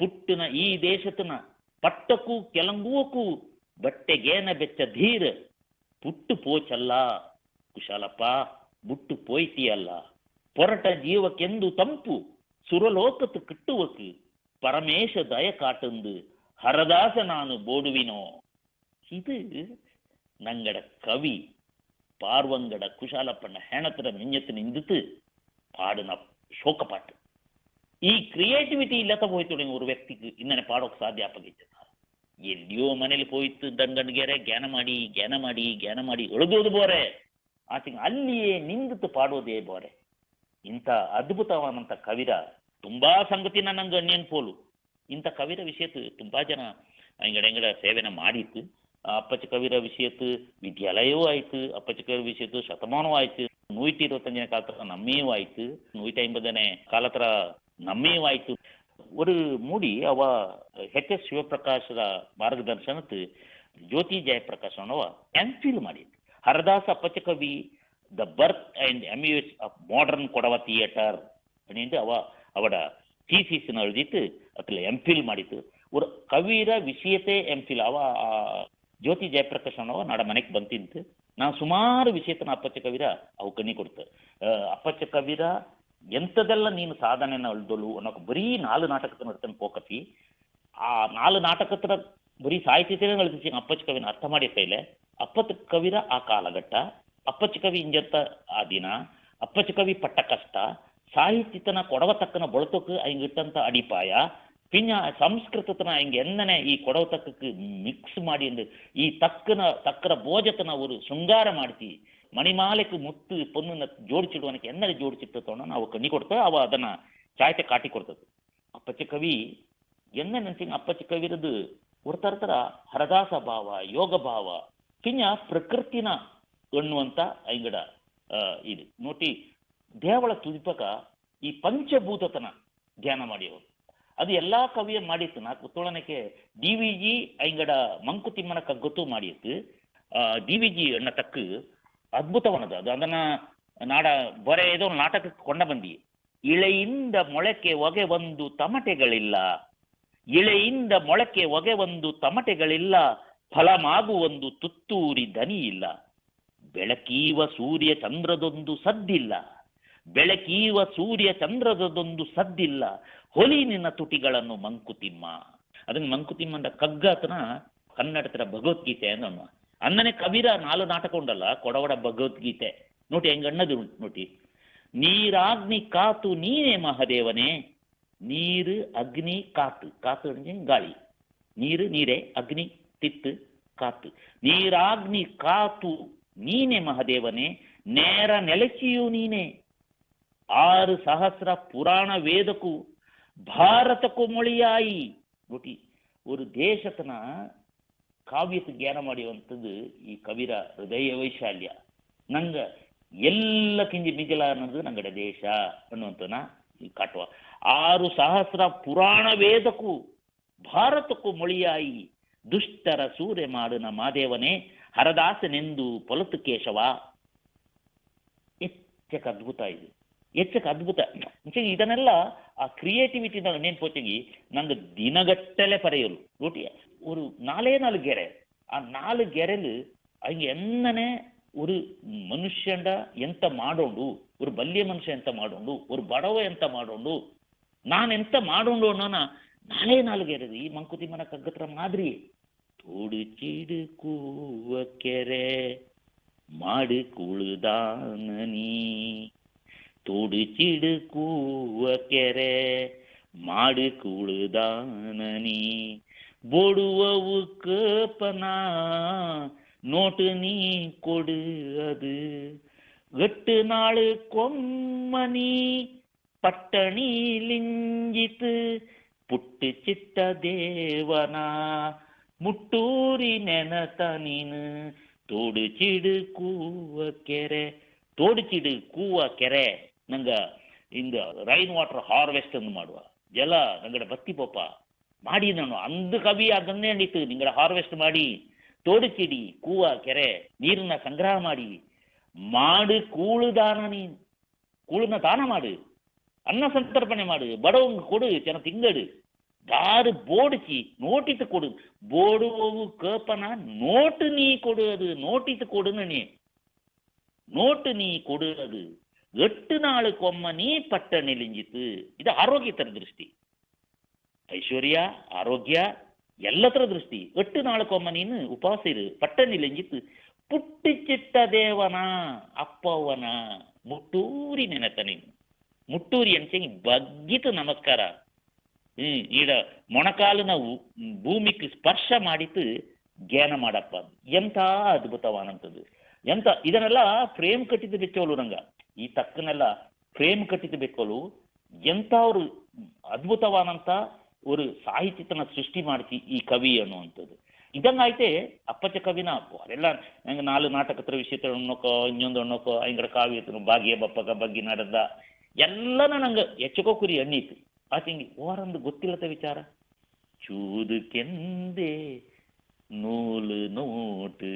ಪುಟ್ಟನ ಈ ದೇಶತನ ಪಟ್ಟಕ್ಕೂ ಕೆಲಂಗುವಕ್ಕೂ ಬಟ್ಟೆಗೇನ ಬೆಚ್ಚ ಧೀರ ಪುಟ್ಟು ಪೋಚಲ್ಲ ಕುಶಾಲಪ್ಪ ಬುಟ್ಟು ಪೋಯ್ತಿಯಲ್ಲ ಪೊರಟ ಜೀವಕ್ಕೆಂದು ತಂಪು ಸುರಲೋಕತ್ತು ಕಿಟ್ಟುವಕ್ಕೆ பரமேச தய காட்டுந்து ஹரதாச நானு போடுவினோ இது நங்கட கவி பார்வங்கட குஷாலப்பண்ண ஹேணத்திட மிஞ்சத்தின் இந்துத்து ಶೋಕ ಪಾಟ್ ಈ ಕ್ರಿಯೇಟಿವಿಟಿ ಇಲ್ಲತ പോയിത്തുടങ്ങി ಒಂದು ವ್ಯಕ್ತಿಗೆ ಇನ್ನೇ ಪಾಡೋಕೆ ಸಾಧ್ಯ ಅಪ್ಪಗಿದ್ದಾರೆ ಎಲ್ಲಿಯೋ ಮನೇಲಿ ಹೋಯ್ತು ದಂಗಣ್ಗೆರೆ ಜ್ಞಾನ ಮಾಡಿ ಜ್ಞಾನ ಮಾಡಿ ಜ್ಞಾನ ಮಾಡಿ ಒಳಗೋದು ಬೋರೆ ತಿಂ ಅಲ್ಲಿಯೇ ನಿಂದಿತು ಪಾಡೋದೇ ಬೋರೆ ಇಂಥ ಅದ್ಭುತವಾದಂಥ ಕವಿರ ತುಂಬಾ ಸಂಗತಿನ ನಂಗೆ ಪೋಲು ಇಂಥ ಕವಿರ ವಿಷಯತ್ತು ತುಂಬಾ ಜನ ಹೆಂಗಡೆಂಗಡ ಸೇವೆನ ಮಾಡಿತ್ತು ಅಪ್ಪಚ ಕವಿರ ವಿಷಯತ್ತು ವಿದ್ಯಾಲಯವೂ ಆಯ್ತು ಅಪ್ಪಚ ಕವಿರ ವಿಷಯದ್ದು ಶತಮಾನವೂ ಆಯ್ತು நூற்றி ಕಾಲತ್ರ காலத்தில் நம்மையும் ಕಾಲತ್ರ ನಮ್ಮೆಯೂ ಆಯ್ತು ಮೂಡಿ ಮೂಡಿ ಅವ ಹೆಚ್ ಎಸ್ ಶಿವಪ್ರಕಾಶದ ಮಾರ್ಗದರ್ಶನತ್ ಜ್ಯೋತಿ ಜಯಪ್ರಕಾಶ್ ಅನ್ನುವ ಎಂ ಫಿಲ್ ಹರದಾಸ ಹರದಾಸ ಕವಿ the birth and amuse of modern Kodava theatre ಅಣಿಂದು ಅವ ಅವಡ ಥೀಸಿಸ್ನ ಅದ್ಲ ಎಂ ಫಿಲ್ ಮಾಡಿತ್ತು ஒரு ಕವಿರ ವಿಷಯತೆ ಎಂ ಫಿಲ್ ಅವ ಜ್ಯೋತಿ ಜಯಪ್ರಕಾಶ್ ಅನ್ನುವ ನಾಡ ಮನೆಗೆ ಬಂತಿದ್ದು ನಾನು ಸುಮಾರು ವಿಷಯತನ ಅಪ್ಪಚ್ಚ ಕವಿರ ಅವು ಕಣ್ಣಿ ಕೊಡ್ತು ಅಪ್ಪಚ್ಚ ಕವಿರ ಎಂಥದೆಲ್ಲ ನೀನು ಸಾಧನೆಯನ್ನು ಅಳ್ದೊಳು ಅನ್ನೋ ಬರೀ ನಾಲ್ಕು ನಾಟಕದ ನಡ್ತನ ಪೋಕತಿ ಆ ನಾಲ್ಕು ನಾಟಕದ ಬರೀ ಸಾಹಿತ್ಯತೆ ಅಳಿಸಿ ಅಪ್ಪಚ್ಚ ಕವಿನ ಅರ್ಥ ಮಾಡಿ ಕೈಲೆ ಅಪ್ಪತ್ತ ಕವಿರ ಆ ಕಾಲಘಟ್ಟ ಅಪ್ಪಚ್ಚ ಕವಿ ಇಂಜತ್ತ ಆ ದಿನ ಅಪ್ಪಚ್ಚ ಕವಿ ಪಟ್ಟ ಕಷ್ಟ ಸಾಹಿತ್ಯತನ ತಕ್ಕನ ಬಳತಕ್ಕೆ ಹಿಂಗಿಟ್ಟಂತ ಅಡಿಪಾಯ ಪಿನ್ಯ ಸಂಸ್ಕೃತತನ ಹಿಂಗೆ ಎಂದನೆ ಈ ಕೊಡವ ಮಿಕ್ಸ್ ಮಾಡಿ ಈ ತಕ್ಕನ ತಕ್ಕರ ಭೋಜತನ ಅವರು ಶೃಂಗಾರ ಮಾಡ್ತಿ ಮಣಿಮಾಲೆಗೆ ಮುತ್ತು ಪೊನ್ನನ್ನ ಜೋಡಿಸಿಡುವನಕ್ಕೆ ಎನ್ನಡೆ ಜೋಡಿಸಿಟ್ಟತೋಣ ನಾವು ಕಣ್ಣಿ ಕೊಡ್ತೇವೆ ಅವ ಅದನ್ನ ಚಾಯ್ತೆ ಕಾಟಿ ಕೊಡ್ತದೆ ಅಪ್ಪಚ್ಚ ಕವಿ ಎನ್ನ ನೆನ್ಸಿಂಗ್ ಅಪ್ಪಚ್ಚ ಕವಿರದು ಥರ ಹರದಾಸ ಭಾವ ಯೋಗ ಭಾವ ಕಿಂಜ ಪ್ರಕೃತಿನ ಎನ್ನುವಂತ ಐಂಗಡ ಇದು ನೋಟಿ ದೇವಳ ತುದಿಪಕ ಈ ಪಂಚಭೂತತನ ಧ್ಯಾನ ಮಾಡಿಯವರು ಅದು ಕವಿಯ ಮಾಡಿತ್ತು ಡಿ ವಿ ಡಿವಿಜಿ ಐಂಗಡ ಮಂಕುತಿಮ್ಮನ ಕಗ್ಗತ್ತು ಮಾಡಿತ್ತು ಜಿ ಅಣ್ಣ ತಕ್ಕ ಅದ್ಭುತವನದು ಅದು ಅದನ್ನ ನಾಡ ಬೊರೆ ಏದೋ ನಾಟಕಕ್ಕೆ ಕೊಂಡ ಬಂದಿ ಇಳೆಯಿಂದ ಮೊಳಕೆ ಒಗೆ ಒಂದು ತಮಟೆಗಳಿಲ್ಲ ಇಳೆಯಿಂದ ಮೊಳಕೆ ಒಗೆ ಒಂದು ತಮಟೆಗಳಿಲ್ಲ ಫಲಮಾಗು ಒಂದು ತುತ್ತೂರಿ ದನಿ ಇಲ್ಲ ಬೆಳಕೀವ ಸೂರ್ಯ ಚಂದ್ರದೊಂದು ಸದ್ದಿಲ್ಲ ಬೆಳಕೀವ ಸೂರ್ಯ ಚಂದ್ರದೊಂದು ಸದ್ದಿಲ್ಲ ಹೊಲಿ ನಿನ್ನ ತುಟಿಗಳನ್ನು ಮಂಕುತಿಮ್ಮ ಅದನ್ನ ಮಂಕುತಿಮ್ಮ ಅಂತ ಕನ್ನಡ ತರ ಭಗವದ್ಗೀತೆ ಅನ್ನೋಣ ಅಂದನೆ ಕಬೀರ ನಾಲ್ಕು ನಾಟಕ ಉಂಡಲ್ಲ ಕೊಡವಡ ಭಗವದ್ಗೀತೆ ನೋಟಿ ಹೆಂಗಣ್ಣದು ನೋಟಿ ನೀರಾಗ್ನಿ ಕಾತು ನೀನೇ ಮಹಾದೇವನೇ ನೀರು ಅಗ್ನಿ ಕಾತು ಕಾತು ಅಂದ್ರೆ ಗಾಳಿ ನೀರು ನೀರೇ ಅಗ್ನಿ ತಿತ್ತು ಕಾತು ನೀರಾಗ್ನಿ ಕಾತು ನೀನೆ ಮಹಾದೇವನೇ ನೇರ ನೆಲೆಸಿಯು ನೀನೆ ಆರು ಸಹಸ್ರ ಪುರಾಣ ವೇದಕ್ಕೂ ಭಾರತಕ್ಕೂ ಮೊಳಿಯಾಯಿ ನೋಡಿ ಒಂದು ದೇಶತನ ಕಾವ್ಯಕ್ಕೆ ಜ್ಞಾನ ಮಾಡಿರುವಂಥದ್ದು ಈ ಕವಿರ ಹೃದಯ ವೈಶಾಲ್ಯ ನಂಗೆ ಕಿಂಜಿ ಮಿಗಿಲ ಅನ್ನೋದು ನಂಗಡೆ ದೇಶ ಅನ್ನುವಂಥನ ಈ ಕಾಟುವ ಆರು ಸಹಸ್ರ ಪುರಾಣ ವೇದಕ್ಕೂ ಭಾರತಕ್ಕೂ ಮೊಳಿಯಾಯಿ ದುಷ್ಟರ ಸೂರ್ಯ ಮಾಡಿನ ಮಾದೇವನೇ ಹರದಾಸನೆಂದು ಪೊಲತು ಕೇಶವ ಎಚ್ಚಕ್ಕೆ ಅದ್ಭುತ ಇದೆ ಎಚ್ಚಕ್ಕೆ ಅದ್ಭುತ ಇದನ್ನೆಲ್ಲ ಆ ನೇನು ನೆನ್ಪೊತ್ತಿಗೆ ನಂಗೆ ದಿನಗಟ್ಟಲೆ ಪರೆಯಲು ರೋಟಿ ನಾಲೇ ನಾಲ್ಕು ಗೆರೆ ಆ ನಾಲ್ಕು ಗೆರೆಲು ಹಂಗೆ என்னனே ಒಂದು ಮನುಷ್ಯಂಡ ಎಂತ ಮಾಡೋಂಡು ಒಂದು ಬಲ್ಯ ಮನುಷ್ಯ ಎಂತ ಮಾಡೋಂಡು ಒಂದು ಬಡವ ಎಂತ ಮಾಡೋಂಡು ನಾನು ಎಂತ ಮಾಡೋಂಡು ಅನ್ನೋನ ನಾಲೇ ನಾಲ್ಕು ಗೆರೆದು ಈ ಮನ ಕಗ್ಗತ್ರ ಮಾದರಿ ತೋಡು ಚೀಡು ಕೆರೆ ಮಾಡು ಕುಳುದಾನ ನೀ துடிச்சிடு கூவக்கெர மாடு கூடுதானி பொடுவவுக்கு பனா நோட்டு நீ கொடு அது எட்டு நாள் கொம்மணி பட்டணி லிஞ்சித்து புட்டு சித்த தேவனா முட்டூரி நெனத்தனின்னு தோடுச்சிடு கூவக்கெரை தோடுச்சிடு கூவக்கெரை ನಂಗೆ ಹಿಂಗ ರೈನ್ ವಾಟರ್ ಹಾರ್ವೆಸ್ಟ್ ಅನ್ನು ಮಾಡುವ ಜಲ ನಂಗಡ ಭಕ್ತಿ ಪೋಪ ಮಾಡಿ ನಾನು ಅಂದು ಕವಿ ಅದನ್ನೇ ನಿಂತು ನಿಂಗಡ ಹಾರ್ವೆಸ್ಟ್ ಮಾಡಿ ತೋಡಿಸಿಡಿ ಕೂವ ಕೆರೆ ನೀರನ್ನ ಸಂಗ್ರಹ ಮಾಡಿ ಮಾಡು ಕೂಳು ದಾನ ನೀನು ಕೂಳನ್ನ ದಾನ ಮಾಡು ಅನ್ನ ಸಂತರ್ಪಣೆ ಮಾಡು ಬಡವಂಗ್ ಕೊಡು ಜನ ತಿಂಗಡು ದಾರು போடுச்சி நோட்டித்து கொடு போடுவோவு கேப்பனா நோட்டு நீ கொடு அது நோட்டித்து கொடுன்னு நீ நோட்டு நீ கொடு அது ಎಟ್ಟು ನಾಳಕ್ಕೊಮ್ಮನಿ ಪಟ್ಟಣಿಲಿಂಜಿತು ಇದು ಆರೋಗ್ಯತರ ದೃಷ್ಟಿ ಐಶ್ವರ್ಯ ಆರೋಗ್ಯ ಎಲ್ಲತ್ರ ದೃಷ್ಟಿ ಎಟ್ಟು ನಾಳಕ್ಕೊಮ್ಮನಿನ ಉಪವಾಸ ಇರು ಪಟ್ಟಣಿಲಿಂಜಿತು ಪುಟ್ಟಿಚಿಟ್ಟ ದೇವನ ಅಪ್ಪವನ ಮುಟ್ಟೂರಿ ನೆನತ ನೀನು ಮುಟ್ಟೂರಿ ಅಂಚೆ ಬಗ್ಗಿತು ನಮಸ್ಕಾರ ಹ್ಮ್ ಈಗ ಮೊಣಕಾಲು ನಾವು ಭೂಮಿಗೆ ಸ್ಪರ್ಶ ಮಾಡಿತು ಜ್ಞಾನ ಮಾಡಪ್ಪ ಎಂಥ ಅದ್ಭುತವಾದಂಥದ್ದು ಎಂತ ಇದನ್ನೆಲ್ಲ ಫ್ರೇಮ್ ಕಟ್ಟಿದ್ದು ಬೆಚ್ಚೋಲು ನಂಗೆ ಈ ತಕ್ಕನೆಲ್ಲ ಫ್ರೇಮ್ ಕಟ್ಟಿದ್ದು ಬೆಚ್ಚೋಲು ಎಂತ ಅವರು ಅದ್ಭುತವಾದಂತ ಒಂದು ಸಾಹಿತ್ಯತನ ಸೃಷ್ಟಿ ಮಾಡ್ತಿ ಈ ಕವಿ ಅನ್ನುವಂಥದ್ದು ಇದಂಗೈತೆ ಅಪ್ಪಚ್ಚ ಕವಿನ ಅವರೆಲ್ಲ ನಂಗೆ ನಾಲ್ಕು ನಾಟಕತ್ರ ವಿಷಯ ಅನ್ನೋಕೋ ಇನ್ನೊಂದು ಅಣ್ಣಕೋ ಅಂಗಡ ಕಾವ್ಯ ಬಾಗಿಯ ಬಪ್ಪಗ ಬಗ್ಗಿ ನಡೆದ ಎಲ್ಲನ ನಂಗೆ ಹೆಚ್ಚಕೋ ಕುರಿ ಅನ್ನೀತು ಹಿಂಗೆ ಓರಂದು ಗೊತ್ತಿಲ್ಲದ ವಿಚಾರ ಚೂದು ಕೆಂದೇ ನೂಲು ನೋಟು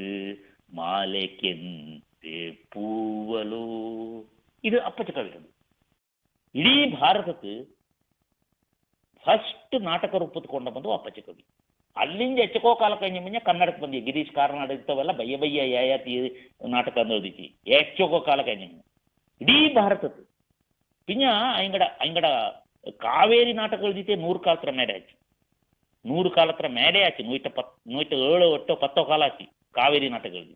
ಮಾಲೆಕೆಂತೆ ಪೂವಲು ಇದು ಅಪ್ಪಚಕವಿರೋದು ಇಡೀ ಭಾರತಕ್ಕೆ ಫಸ್ಟ್ ನಾಟಕ ರೂಪತ್ಕೊಂಡು ಬಂದು ಅಪ್ಪಚ ಕವಿ ಅಲ್ಲಿಂದ ಎಚ್ಚಕೋ ಕಾಲಕ್ಕೆ ನಿಮ್ಮನ್ನ ಕನ್ನಡಕ್ಕೆ ಬಂದಿ ಗಿರೀಶ್ ಕಾರ್ನಾಡ್ ಇರ್ತಾವಲ್ಲ ಬಯ್ಯ ಬಯ್ಯ ಯಾಯಾತಿ ನಾಟಕ ಅನ್ನೋದಿಕ್ಕಿ ಎಚ್ಚಕೋ ಕಾಲಕ್ಕೆ ನಿಮ್ಮ ಇಡೀ ಭಾರತದ ಪಿಂಜ ಅಂಗಡ ಅಂಗಡ ಕಾವೇರಿ ನಾಟಕಗಳ ಜೊತೆ ನೂರು ಕಾಲತ್ರ ಮೇಲೆ ಹಚ್ಚಿ ನೂರು ಕಾಲತ್ರ ಮೇಲೆ ಆಚಿ ನೂಯ್ತ ಪತ್ ನೂಯ್ತ ಏಳು ಒಟ್ಟು ಪತ್ತೋ ಕಾಲ ಆಚಿ ಕಾವೇರಿ நாட்டுகள்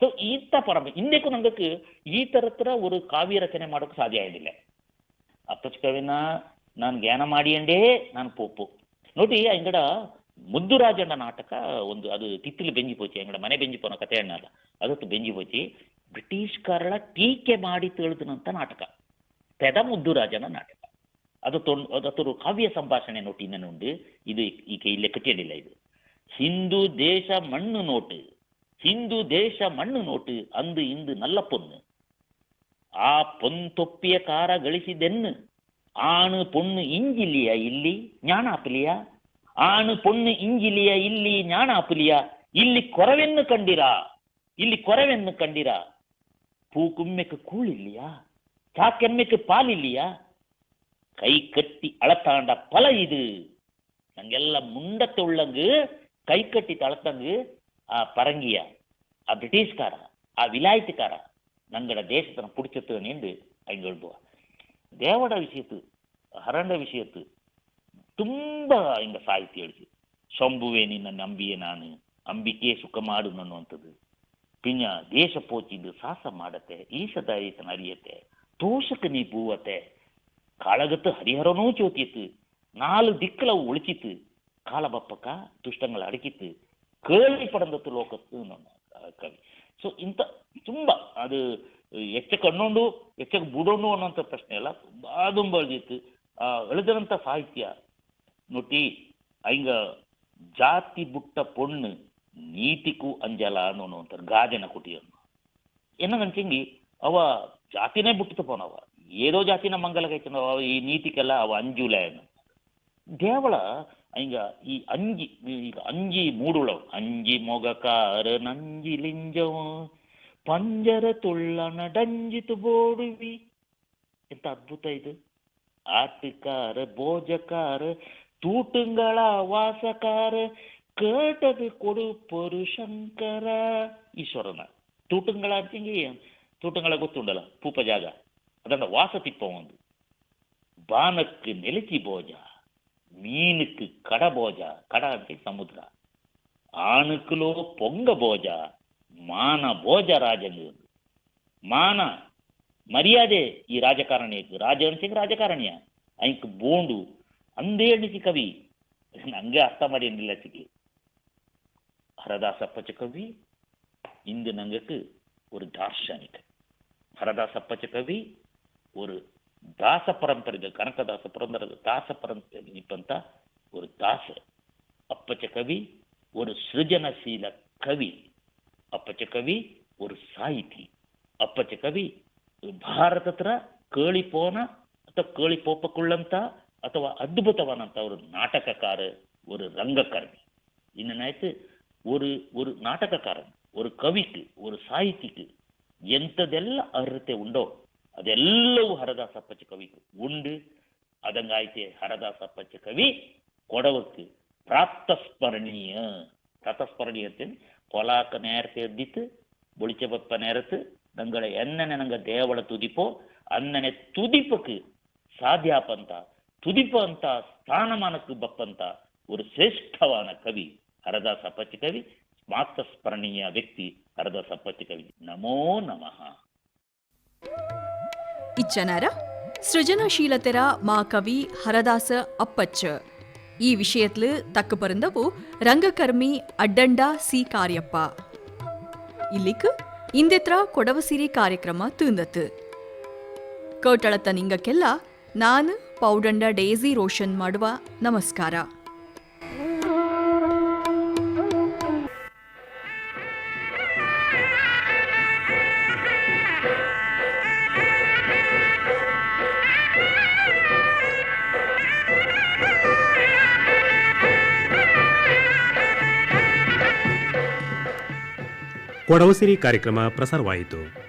ಸೊ ಈತ ಪರಂಪರೆ ಇಂದಕ್ಕೂ ನಂಗಕ್ಕೆ ಈ ಹತ್ರ ಒಂದು ಕಾವ್ಯ ರಚನೆ ಮಾಡೋಕೆ ಸಾಧ್ಯ ಆಗಿಲ್ಲ ಅಪ್ಪಚ್ ಕವಿನ ನಾನು ಜ್ಞಾನ ಮಾಡಿಯಂಡೇ ನಾನು ಪೋಪು ನೋಡಿ ಮುದ್ದು ರಾಜಣ್ಣ ನಾಟಕ ಒಂದು ಅದು ತಿತ್ತಿಲು ಬೆಂಜಿ ಪೋಚಿ ಅಂಗಡ ಮನೆ ಬೆಂಜಿ ಪೋನ ಕಥೆ ಅಲ್ಲ ಅದಕ್ಕೆ ಬೆಂಜಿ ಪೋಚಿ ಬ್ರಿಟಿಷ್ ಕಾರಣ ಟೀಕೆ ಮಾಡಿ ತಿಳಿದಂಥ ನಾಟಕ ಪೆದ ರಾಜನ ನಾಟಕ ಅದು ತೊಂಡು ಅದೊಂದು ಕಾವ್ಯ ಸಂಭಾಷಣೆ ನೋಟಿ ಇನ್ನೊಂದು ಇದು ಈ ಕೈಯಲ್ಲಿ ಕಟ್ಟಿಯಲಿಲ್ಲ ಇದು ஹிந்து தேச மண்ணு நோட்டு ஹிந்து தேಶ ಮಣ್ಣು ನೋಟು ಅಂದು ಇಂದು ನಲ್ಲ ಪೊನ್ನು ಆ ಪೊಂತೊಪ್ಪಿಯ ಕಾರ ಗಳಿಸಿದೆನ್ನು ಆಣು ಪೊಣ್ಣು ಇಂಜಿಲಿಯ ಇಲ್ಲಿ ಜ್ಞಾನಾಪಲಿಯ ಆಣು ಪೊಣ್ಣು ಇಂಜಿಲಿಯ ಇಲ್ಲಿ ಜ್ಞಾನಾಪಲಿಯ ಇಲ್ಲಿ ಕೊರವೆನ್ನು ಕಂಡಿರಾ ಇಲ್ಲಿ ಕೊರವೆನ್ನು ಕಂಡಿರಾ ಪೂಕುಮ್ಮೆಕ್ಕೆ ಕೂಳಿಲ್ಲಿಯಾ ಚಾಕೆಮ್ಮೆಕ್ಕೆ ಪಾಲಿಲ್ಲಿಯಾ ಕೈ ಕಟ್ಟಿ ಅಳತಾಂಡ ಫಲ ಇದು ನಂಗೆಲ್ಲ ಮುಂಡತ್ತೆ ಉಳ್ಳಂಗು ಕೈ ಕಟ್ಟಿ ತಳತಂಗ ಆ ಪರಂಗಿಯ ಆ ಬ್ರಿಟಿಷ್ಕಾರ ಆ ವಿಲಾಯತ್ಕಾರ நங்கள தேசத்தனை பிடிச்சத்து நீண்டு அவங்க எழுதுவா தேவட விஷயத்து ஹரண்ட விஷயத்து ತುಂಬ ಹಿಂಗೆ ಸಾಹಿತ್ಯ ಹೇಳಿಸಿ ಶಂಭುವೆ ನಿನ್ನ ನಂಬಿಯೇ ನಾನು ಅಂಬಿಕೆ ಸುಖ ಮಾಡು ಅನ್ನುವಂಥದ್ದು ಪಿಂಜ ದೇಶ ಪೋಚಿದ್ದು ಸಾಹಸ ಮಾಡತ್ತೆ ಈಶದ ಈತನ ಅರಿಯತ್ತೆ ತೋಷಕ್ಕೆ ನೀ ಪೂವತ್ತೆ ಕಾಳಗತ್ತು ಹರಿಹರನೂ ಚೋತಿತ್ತು ನಾಲು ದಿಕ್ಕಲವು ಒಳಿಚಿತ್ತು ಕಾಲ ಬಪ್ಪಕ ದುಷ್ಟಂಗಳ ಅಡಕಿತ್ತು ಕೇಳಿ ಪಡಂದತ್ತು ಲೋಕತ್ತು ಕವಿ ಸೊ ಇಂಥ ತುಂಬ ಅದು ಹೆಚ್ಚ ಕಣ್ಣೊಂಡು ಹೆಚ್ಚ ಬುಡೋಣು ಅನ್ನೋಂಥ ಪ್ರಶ್ನೆ ಅಲ್ಲ ತುಂಬ ದುಂಬಳದಿತ್ತು ಎಳೆದಂಥ ಸಾಹಿತ್ಯ ನೋಟಿ ಹಿಂಗ ಜಾತಿ ಬುಟ್ಟ ಪೊಣ್ಣು ನೀತಿಗೂ ಅಂಜಲ ಅನ್ನೋ ಅಂತಾರೆ ಗಾಜನ ಕುಟಿಯನ್ನು ಎನ್ನಂಚಂಗಿ ಅವ ಜಾತಿನೇ ಬಿಟ್ಟು ಪೋನವ ಏದೋ ಜಾತಿನ ಮಂಗಲ ಕೈತನವ ಈ ನೀತಿಗೆಲ್ಲ ಅವ ಅಂಜುಲ ದೇವಳ ಈಗ ಈ ಅಂಗಿ ಈಗ ಅಂಗಿ ಮೂಡುಳವು ಅಂಗಿ ಮೊಗಕಾರು ನಂಗಿ ಲಿಂಜವು ಪಂಜರ ತುಳ್ಳನ ಡಂಜಿತು ಬೋಡುವಿ ಎಂತ ಅದ್ಭುತ ಇದು ಆಟಕಾರ தூட்டுங்களா வாசக்காரு கேட்டது பொரு சங்கர ஈஸ்வரன் தூட்டுங்களா இருக்கீங்க தூட்டுங்களை குத்துண்டல பூப்பஜாக அதான் வாச திப்பம் வந்து பானக்கு நெலிச்சி போஜா மீனுக்கு கட போஜா கடாத்தி சமுத்திரா ஆணுக்குலோ பொங்க போஜா மான போஜ ராஜங்கிறது மான மரியாதை இ ராஜக்காரணியக்கு ராஜவன்சிக்கு ராஜகாரணியா அங்கு போண்டு அந்த எழுச்சி கவி அங்கே அர்த்தமாரி நிலச்சிக்கு ஹரதாச பச்ச கவி இந்து நங்கக்கு ஒரு தார்ஷனிக் ஹரதாச பச்ச கவி ஒரு தாச பரம்பரைகள் கனகதாச பிறந்தது தாச பரம்பரை அந்த ஒரு தாச அப்பச்ச கவி ஒரு சிருஜனசீல கவி அப்பச்ச கவி ஒரு சாகித்தி அப்பச்ச கவி பாரதத்துல கேளி போன அத்த கேளி போப்பக்குள்ளந்தா அத்தவா அற்புதவானந்த ஒரு நாடகக்காரு ஒரு ரங்கக்கருவி என்ன நேரத்து ஒரு ஒரு நாடகக்காரன் ஒரு கவிக்கு ஒரு சாகித்திக்கு எந்ததெல்லாம் அருத்தை உண்டோ ಅದೆಲ್ಲವೂ ಹರದಾಸ ಅಪ್ಪಚ್ಚ ಕವಿಗಳು உண்டு அதங்காய்த்தே ಹರದಾಸ ಅಪ್ಪಚ್ಚ கவி கொடவுக்கு ಪ್ರಾಪ್ತಸ್ಮರಣೀಯ ಪ್ರಾತಸ್ಮರಣೀಯ ಅಂತೇಳಿ பொலாக்க நேரத்தை எத்தித்து ஒளிச்ச பத்த நேரத்து தங்களை என்னென்ன நாங்கள் தேவள துதிப்போ அண்ணனை துதிப்புக்கு துதிப்பு அந்தா ஸ்தானமானக்கு பப்பந்தா ஒரு சிரேஷ்டவான கவி ஹரதாஸ் அப்பச்சி கவி மாத்தஸ்மரணீய வக்தி ஹரதாஸ் அப்பச்சி கவி நமோ நமஹா ಇಜ್ಜನರ ಸೃಜನಶೀಲತೆರ ಮಾ ಕವಿ ಹರದಾಸ ಅಪ್ಪಚ್ಚ ಈ விஷயத்தில் ತಕ್ಕ ಬರಂದವು ರಂಗಕರ್ಮಿ ಅಡ್ಡಂಡ ಸಿ ಕಾರ್ಯಪ್ಪ ಇಲ್ಲಿಕ್ ಇಂದಿತ್ರ ಕೊಡವಸಿರಿ ಕಾರ್ಯಕ್ರಮ ತುಂದತ್ತು ಕೋಟಳತ ನಿಂಗಕ್ಕೆಲ್ಲ ನಾನು ಪೌಡಂಡ ಡೇಸಿ ರೋಷನ್ ಮಾಡುವ ನಮಸ್ಕಾರ ಕೊಡವಸಿರಿ ಕಾರ್ಯಕ್ರಮ ಪ್ರಸಾರವಾಯಿತು